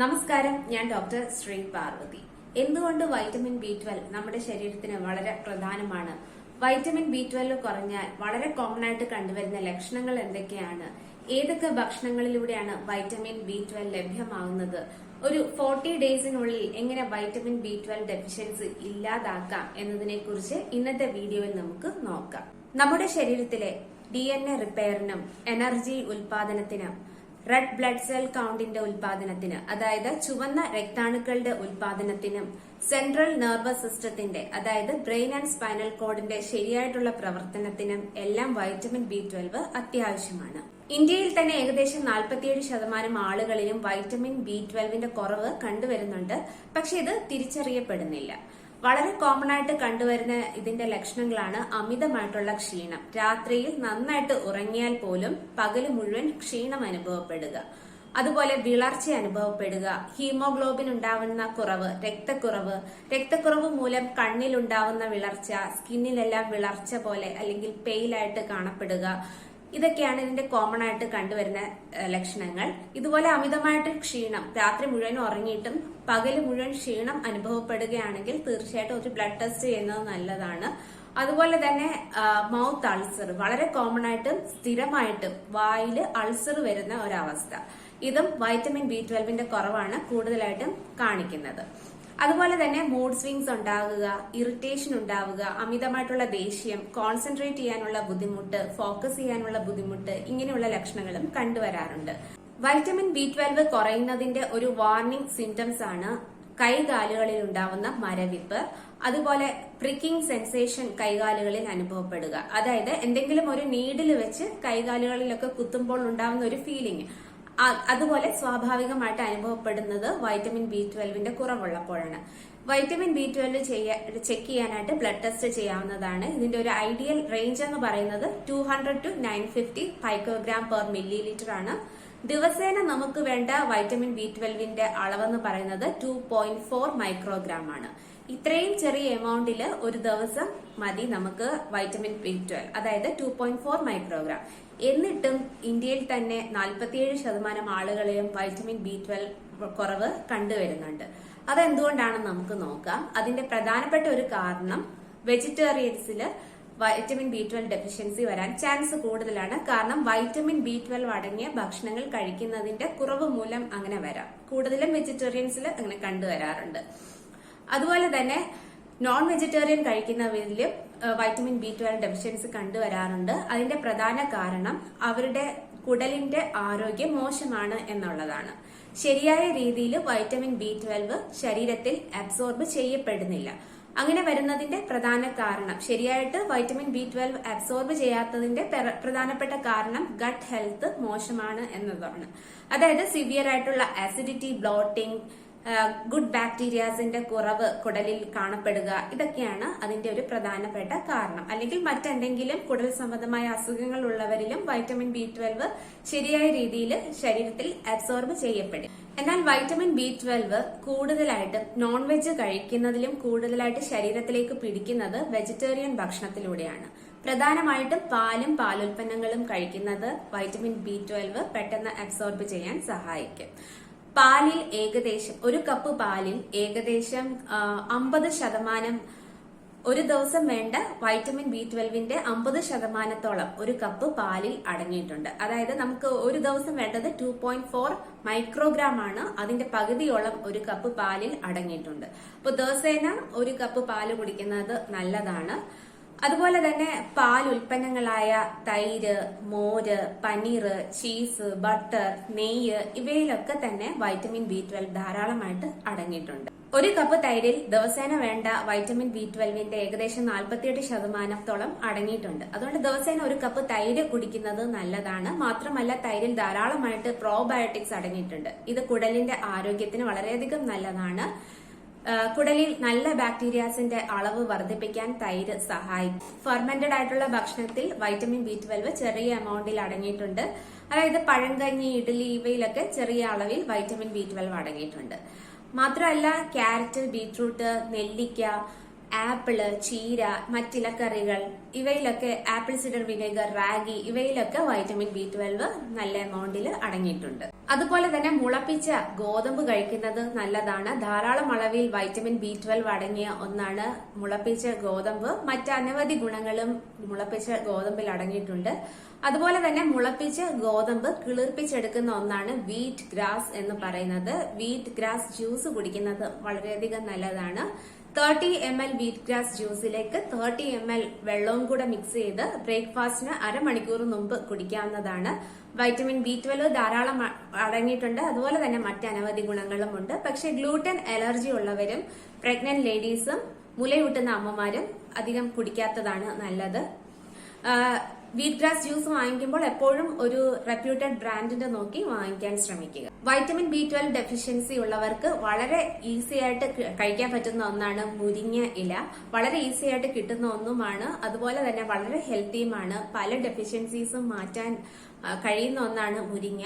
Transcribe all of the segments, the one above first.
നമസ്കാരം ഞാൻ ഡോക്ടർ ശ്രീ പാർവതി. എന്തുകൊണ്ട് വൈറ്റമിൻ ബി ട്വൽവ് നമ്മുടെ ശരീരത്തിന് വളരെ പ്രധാനമാണ്? വൈറ്റമിൻ ബി ട്വൽവ് കുറഞ്ഞാൽ വളരെ കോമൺ ആയിട്ട് കണ്ടുവരുന്ന ലക്ഷണങ്ങൾ എന്തൊക്കെയാണ്? ഏതൊക്കെ ഭക്ഷണങ്ങളിലൂടെയാണ് വൈറ്റമിൻ ബി ട്വൽവ് ലഭ്യമാകുന്നത് ഒരു ഫോർട്ടി ഡേയ്സിനുള്ളിൽ എങ്ങനെ വൈറ്റമിൻ ബി ട്വൽവ് ഡെഫിഷ്യൻസി ഇല്ലാതാക്കാം എന്നതിനെ കുറിച്ച് ഇന്നത്തെ വീഡിയോയിൽ നമുക്ക് നോക്കാം. നമ്മുടെ ശരീരത്തിലെ ഡി എൻ എ റിപ്പയറിനും എനർജി ഉൽപാദനത്തിനും റെഡ് ബ്ലഡ് സെൽ കൗണ്ടിന്റെ ഉൽപാദനത്തിന് അതായത് ചുവന്ന രക്താണുക്കളുടെ ഉൽപാദനത്തിനും സെൻട്രൽ നെർവസ് സിസ്റ്റത്തിന്റെ അതായത് ബ്രെയിൻ ആൻഡ് സ്പൈനൽ കോഡിന്റെ ശരിയായിട്ടുള്ള പ്രവർത്തനത്തിനും എല്ലാം വൈറ്റമിൻ ബി ട്വൽവ് അത്യാവശ്യമാണ്. ഇന്ത്യയിൽ തന്നെ ഏകദേശം നാൽപ്പത്തിയേഴ് ശതമാനം ആളുകളിലും വൈറ്റമിൻ ബി ട്വൽവിന്റെ കുറവ് കണ്ടുവരുന്നുണ്ട്. പക്ഷെ ഇത് തിരിച്ചറിയപ്പെടുന്നില്ല. വളരെ കോമൺ ആയിട്ട് കണ്ടുവരുന്ന ഇതിന്റെ ലക്ഷണങ്ങളാണ് അമിതമായിട്ടുള്ള ക്ഷീണം. രാത്രിയിൽ നന്നായിട്ട് ഉറങ്ങിയാൽ പോലും പകൽ മുഴുവൻ ക്ഷീണം അനുഭവപ്പെടുക. അതുപോലെ വിളർച്ച അനുഭവപ്പെടുക. ഹീമോഗ്ലോബിൻ ഉണ്ടാവുന്ന കുറവ് രക്തക്കുറവ്. രക്തക്കുറവ് മൂലം കണ്ണിലുണ്ടാവുന്ന വിളർച്ച സ്കിന്നിലെല്ലാം വിളർച്ച പോലെ അല്ലെങ്കിൽ പെയിലായിട്ട് കാണപ്പെടുക. ഇതൊക്കെയാണ് ഇതിന്റെ കോമൺ ആയിട്ട് കണ്ടുവരുന്ന ലക്ഷണങ്ങൾ. ഇതുപോലെ അമിതമായിട്ട് ക്ഷീണം രാത്രി മുഴുവൻ ഉറങ്ങിയിട്ടും പകൽ മുഴുവൻ ക്ഷീണം അനുഭവപ്പെടുകയാണെങ്കിൽ തീർച്ചയായിട്ടും ഒരു ബ്ലഡ് ടെസ്റ്റ് ചെയ്യുന്നത് നല്ലതാണ്. അതുപോലെ തന്നെ മൗത്ത് അൾസർ വളരെ കോമൺ ആയിട്ടും സ്ഥിരമായിട്ടും വായിൽ അൾസർ വരുന്ന ഒരവസ്ഥ. ഇതും വൈറ്റമിൻ ബി ട്വൽവിന്റെ കുറവാണ് കൂടുതലായിട്ടും കാണിക്കുന്നത്. അതുപോലെ തന്നെ മൂഡ് സ്വിങ്സ് ഉണ്ടാകുക ഇറിറ്റേഷൻ ഉണ്ടാവുക അമിതമായിട്ടുള്ള ദേഷ്യം കോൺസെൻട്രേറ്റ് ചെയ്യാനുള്ള ബുദ്ധിമുട്ട് ഫോക്കസ് ചെയ്യാനുള്ള ബുദ്ധിമുട്ട് ഇങ്ങനെയുള്ള ലക്ഷണങ്ങളും കണ്ടുവരാറുണ്ട്. വൈറ്റമിൻ ബി ട്വൽവ് കുറയുന്നതിന്റെ ഒരു വാർണിംഗ് സിംറ്റംസ് ആണ് കൈകാലുകളിൽ ഉണ്ടാവുന്ന മരവിപ്പ്. അതുപോലെ പ്രിക്കിംഗ് സെൻസേഷൻ കൈകാലുകളിൽ അനുഭവപ്പെടുക. അതായത് എന്തെങ്കിലും ഒരു നീഡിൽ വെച്ച് കൈകാലുകളിലൊക്കെ കുത്തുമ്പോൾ ഉണ്ടാവുന്ന ഒരു ഫീലിംഗ് അതുപോലെ സ്വാഭാവികമായിട്ട് അനുഭവപ്പെടുന്നത് വൈറ്റമിൻ ബി ട്വൽവിന്റെ കുറവുള്ളപ്പോഴാണ്. വൈറ്റമിൻ ബി ട്വൽവ് ചെക്ക് ചെയ്യാനായിട്ട് ബ്ലഡ് ടെസ്റ്റ് ചെയ്യാവുന്നതാണ്. ഇതിന്റെ ഒരു ഐഡിയൽ റേഞ്ച് എന്ന് പറയുന്നത് two hundred to nine fifty picogram per millilitre ആണ്. ദിവസേന നമുക്ക് വേണ്ട വൈറ്റമിൻ ബി ട്വൽവിന്റെ അളവെന്ന് പറയുന്നത് ടു പോയിന്റ് ഫോർ മൈക്രോഗ്രാം ആണ്. ഇത്രയും ചെറിയ എമൗണ്ടിൽ ഒരു ദിവസം മതി നമുക്ക് വൈറ്റമിൻ ബി ട്വൽവ് അതായത് ടു പോയിന്റ് ഫോർ മൈക്രോഗ്രാം എന്നിട്ടും ഇന്ത്യയിൽ തന്നെ നാൽപ്പത്തിയേഴ് ശതമാനം ആളുകളെയും വൈറ്റമിൻ ബി ട്വൽവ് കുറവ് കണ്ടുവരുന്നുണ്ട്. അതെന്തുകൊണ്ടാണെന്ന് നമുക്ക് നോക്കാം. അതിന്റെ പ്രധാനപ്പെട്ട ഒരു കാരണം വെജിറ്റേറിയൻസിൽ വൈറ്റമിൻ ബി ട്വൽവ് ഡെഫിഷ്യൻസി വരാൻ ചാൻസ് കൂടുതലാണ്. കാരണം വൈറ്റമിൻ ബി ട്വൽവ് അടങ്ങിയ ഭക്ഷണങ്ങൾ കഴിക്കുന്നതിന്റെ കുറവ് മൂലം അങ്ങനെ വരാം. കൂടുതലും വെജിറ്റേറിയൻസിൽ അങ്ങനെ കണ്ടുവരാറുണ്ട്. അതുപോലെ തന്നെ നോൺ വെജിറ്റേറിയൻ കഴിക്കുന്നവരിലും വൈറ്റമിൻ ബി ട്വൽവ് ഡെഫിഷ്യൻസി കണ്ടുവരാറുണ്ട്. അതിന്റെ പ്രധാന കാരണം അവരുടെ കുടലിന്റെ ആരോഗ്യം മോശമാണ് എന്നുള്ളതാണ്. ശരിയായ രീതിയിൽ വൈറ്റമിൻ ബി ട്വൽവ് ശരീരത്തിൽ അബ്സോർബ് ചെയ്യപ്പെടുന്നില്ല. അങ്ങനെ വരുന്നതിന്റെ പ്രധാന കാരണം ശരിയായിട്ട് വൈറ്റമിൻ ബി ട്വൽവ് അബ്സോർബ് ചെയ്യാത്തതിന്റെ പ്രധാനപ്പെട്ട കാരണം ഗട്ട് ഹെൽത്ത് മോശമാണ് എന്നതാണ്. അതായത് സിവിയർ ആയിട്ടുള്ള ആസിഡിറ്റി ബ്ലോട്ടിംഗ് ഗുഡ് ബാക്ടീരിയാസിന്റെ കുറവ് കുടലിൽ കാണപ്പെടുക ഇതൊക്കെയാണ് അതിന്റെ ഒരു പ്രധാനപ്പെട്ട കാരണം. അല്ലെങ്കിൽ മറ്റെന്തെങ്കിലും കുടൽ സംബന്ധമായ അസുഖങ്ങൾ ഉള്ളവരിലും വൈറ്റമിൻ ബി ട്വൽവ് ശരിയായ രീതിയിൽ ശരീരത്തിൽ അബ്സോർബ് ചെയ്യപ്പെടും. എന്നാൽ വൈറ്റമിൻ ബി ട്വൽവ് കൂടുതലായിട്ട് നോൺ വെജ് കഴിക്കുന്നതിലും കൂടുതലായിട്ട് ശരീരത്തിലേക്ക് പിടിക്കുന്നത് വെജിറ്റേറിയൻ ഭക്ഷണത്തിലൂടെയാണ്. പ്രധാനമായിട്ടും പാലും പാലുൽപ്പന്നങ്ങളും കഴിക്കുന്നത് വൈറ്റമിൻ ബി ട്വൽവ് പെട്ടെന്ന് അബ്സോർബ് ചെയ്യാൻ സഹായിക്കും. പാലിൽ ഏകദേശം ഒരു കപ്പ് പാലിൽ ഏകദേശം അമ്പത് ശതമാനം ഒരു ദിവസം വേണ്ട വൈറ്റമിൻ ബി ട്വൽവിന്റെ അമ്പത് ശതമാനത്തോളം ഒരു കപ്പ് പാലിൽ അടങ്ങിയിട്ടുണ്ട്. അതായത് നമുക്ക് ഒരു ദിവസം വേണ്ടത് ടു പോയിന്റ് ഫോർ മൈക്രോഗ്രാം ആണ്. അതിന്റെ പകുതിയോളം ഒരു കപ്പ് പാലിൽ അടങ്ങിയിട്ടുണ്ട്. അപ്പൊ ദിവസേന ഒരു കപ്പ് പാൽ കുടിക്കുന്നത് നല്ലതാണ്. അതുപോലെ തന്നെ പാൽ ഉൽപ്പന്നങ്ങളായ തൈര് മോര് പനീർ ചീസ് ബട്ടർ നെയ്യ് ഇവയിലൊക്കെ തന്നെ വൈറ്റമിൻ ബി ട്വൽവ് ധാരാളമായിട്ട് അടങ്ങിയിട്ടുണ്ട്. ഒരു കപ്പ് തൈരിൽ ദിവസേന വേണ്ട വൈറ്റമിൻ ബി ട്വൽവിന്റെ ഏകദേശം നാൽപ്പത്തിയെട്ട് ശതമാനത്തോളം അടങ്ങിയിട്ടുണ്ട്. അതുകൊണ്ട് ദിവസേന ഒരു കപ്പ് തൈര് കുടിക്കുന്നത് നല്ലതാണ്. മാത്രമല്ല തൈരിൽ ധാരാളമായിട്ട് പ്രോബയോട്ടിക്സ് അടങ്ങിയിട്ടുണ്ട്. ഇത് കുടലിന്റെ ആരോഗ്യത്തിന് വളരെയധികം നല്ലതാണ്. കുടലിൽ നല്ല ബാക്ടീരിയാസിന്റെ അളവ് വർദ്ധിപ്പിക്കാൻ തൈര് സഹായിക്കും. ഫെർമെന്റഡ് ആയിട്ടുള്ള ഭക്ഷണത്തിൽ വൈറ്റമിൻ ബി ട്വൽവ് ചെറിയ എമൗണ്ടിൽ അടങ്ങിയിട്ടുണ്ട്. അതായത് പഴങ്കഞ്ഞി ഇഡ്ഡലി ഇവയിലൊക്കെ ചെറിയ അളവിൽ വൈറ്റമിൻ ബി ട്വൽവ് അടങ്ങിയിട്ടുണ്ട്. മാത്രമല്ല ക്യാരറ്റ് ബീട്രൂട്ട് നെല്ലിക്ക ആപ്പിൾ ചീര മറ്റിലക്കറികൾ ഇവയിലൊക്കെ ആപ്പിൾ സിഡർ വിനേഗർ റാഗി ഇവയിലൊക്കെ വൈറ്റമിൻ ബി ട്വൽവ് നല്ല എമൗണ്ടിൽ അടങ്ങിയിട്ടുണ്ട്. അതുപോലെ തന്നെ മുളപ്പിച്ച ഗോതമ്പ് കഴിക്കുന്നത് നല്ലതാണ്. ധാരാളം അളവിൽ വൈറ്റമിൻ ബി ട്വൽവ് അടങ്ങിയ ഒന്നാണ് മുളപ്പിച്ച ഗോതമ്പ്. മറ്റനവധി ഗുണങ്ങളും മുളപ്പിച്ച ഗോതമ്പിൽ അടങ്ങിയിട്ടുണ്ട്. അതുപോലെ തന്നെ മുളപ്പിച്ച ഗോതമ്പ് കിളിർപ്പിച്ചെടുക്കുന്ന ഒന്നാണ് വീറ്റ് ഗ്രാസ് എന്ന് പറയുന്നത്. വീറ്റ് ഗ്രാസ് ജ്യൂസ് കുടിക്കുന്നത് വളരെയധികം നല്ലതാണ്. Thirty M L wheat grass ജ്യൂസിലേക്ക് thirty M L വെള്ളവും കൂടെ മിക്സ് ചെയ്ത് ബ്രേക്ക്ഫാസ്റ്റിന് അരമണിക്കൂർ മുമ്പ് കുടിക്കാവുന്നതാണ്. വൈറ്റമിൻ ബി ട്വൽവ് ധാരാളം അടങ്ങിയിട്ടുണ്ട്. അതുപോലെ തന്നെ മറ്റനവധി ഗുണങ്ങളുമുണ്ട് പക്ഷെ ഗ്ലൂട്ടൻ അലർജി ഉള്ളവരും പ്രഗ്നന്റ് ലേഡീസും മുലയൂട്ടുന്ന അമ്മമാരും അധികം കുടിക്കാത്തതാണ് നല്ലത്. വീറ്റ് ഗ്രാസ് ജ്യൂസ് വാങ്ങിക്കുമ്പോൾ എപ്പോഴും ഒരു റെപ്യൂട്ടഡ് ബ്രാൻഡിന്റെ നോക്കി വാങ്ങിക്കാൻ ശ്രമിക്കുക. വൈറ്റമിൻ ബി ട്വൽവ് ഡെഫിഷ്യൻസി ഉള്ളവർക്ക് വളരെ ഈസി ആയിട്ട് കഴിക്കാൻ പറ്റുന്ന ഒന്നാണ് മുരിങ്ങ ഇല. വളരെ ഈസി ആയിട്ട് കിട്ടുന്ന ഒന്നുമാണ്. അതുപോലെ തന്നെ വളരെ ഹെൽത്തിയുമാണ് പല ഡെഫിഷ്യൻസീസും മാറ്റാൻ കഴിയുന്ന ഒന്നാണ് മുരിങ്ങ.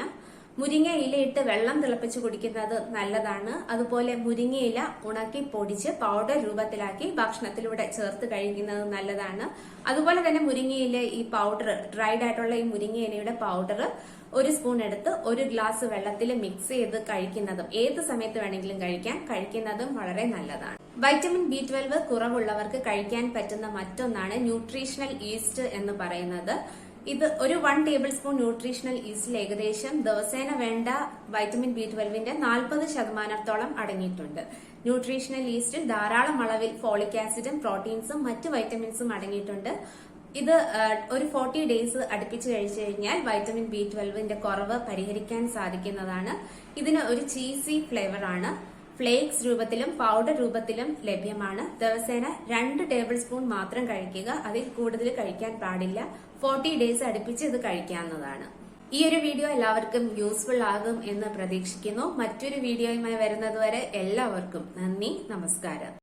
മുരിങ്ങ ഇലയിട്ട് വെള്ളം തിളപ്പിച്ച് കുടിക്കുന്നത് നല്ലതാണ്. അതുപോലെ മുരിങ്ങയില ഉണക്കി പൊടിച്ച് പൗഡർ രൂപത്തിലാക്കി ഭക്ഷണത്തിലൂടെ ചേർത്ത് കഴിക്കുന്നത് നല്ലതാണ്. അതുപോലെ തന്നെ മുരിങ്ങയില ഈ പൗഡർ ഡ്രൈഡ് ആയിട്ടുള്ള ഈ മുരിങ്ങയിലയുടെ പൗഡർ ഒരു സ്പൂൺ എടുത്ത് ഒരു ഗ്ലാസ് വെള്ളത്തിൽ മിക്സ് ചെയ്ത് കഴിക്കുന്നതും ഏത് സമയത്ത് വേണമെങ്കിലും കഴിക്കാൻ കഴിക്കുന്നതും വളരെ നല്ലതാണ്. വൈറ്റമിൻ ബി ട്വൽവ് കുറവുള്ളവർക്ക് കഴിക്കാൻ പറ്റുന്ന മറ്റൊന്നാണ് ന്യൂട്രീഷണൽ ഈസ്റ്റ് എന്ന് പറയുന്നത്. ഇത് ഒരു വൺ ടേബിൾ സ്പൂൺ ന്യൂട്രീഷണൽ ഈസ്റ്റിൽ ഏകദേശം ദിവസേന വേണ്ട വൈറ്റമിൻ ബി ട്വൽവിന്റെ നാൽപ്പത് ശതമാനത്തോളം അടങ്ങിയിട്ടുണ്ട്. ന്യൂട്രീഷണൽ ഈസ്റ്റിൽ ധാരാളം അളവിൽ ഫോളിക് ആസിഡും പ്രോട്ടീൻസും മറ്റ് വൈറ്റമിൻസും അടങ്ങിയിട്ടുണ്ട്. ഇത് ഒരു ഫോർട്ടി ഡേയ്സ് അടുപ്പിച്ച് കഴിച്ചു കഴിഞ്ഞാൽ വൈറ്റമിൻ ബി ട്വൽവിന്റെ കുറവ് പരിഹരിക്കാൻ സാധിക്കുന്നതാണ്. ഇതിന് ഒരു ചീസി ഫ്ലേവർ ആണ്. ഫ്ലേക്സ് രൂപത്തിലും പൗഡർ രൂപത്തിലും ലഭ്യമാണ്. ദിവസേന രണ്ട് ടേബിൾ സ്പൂൺ മാത്രം കഴിക്കുക. അതിൽ കൂടുതൽ കഴിക്കാൻ പാടില്ല. ഫോർട്ടി ഡേയ്സ് അടുപ്പിച്ച് ഇത് കഴിക്കാവുന്നതാണ്. ഈ ഒരു വീഡിയോ എല്ലാവർക്കും യൂസ്ഫുൾ ആകും എന്ന് പ്രതീക്ഷിക്കുന്നു. മറ്റൊരു വീഡിയോയുമായി വരുന്നതുവരെ എല്ലാവർക്കും നന്ദി നമസ്കാരം.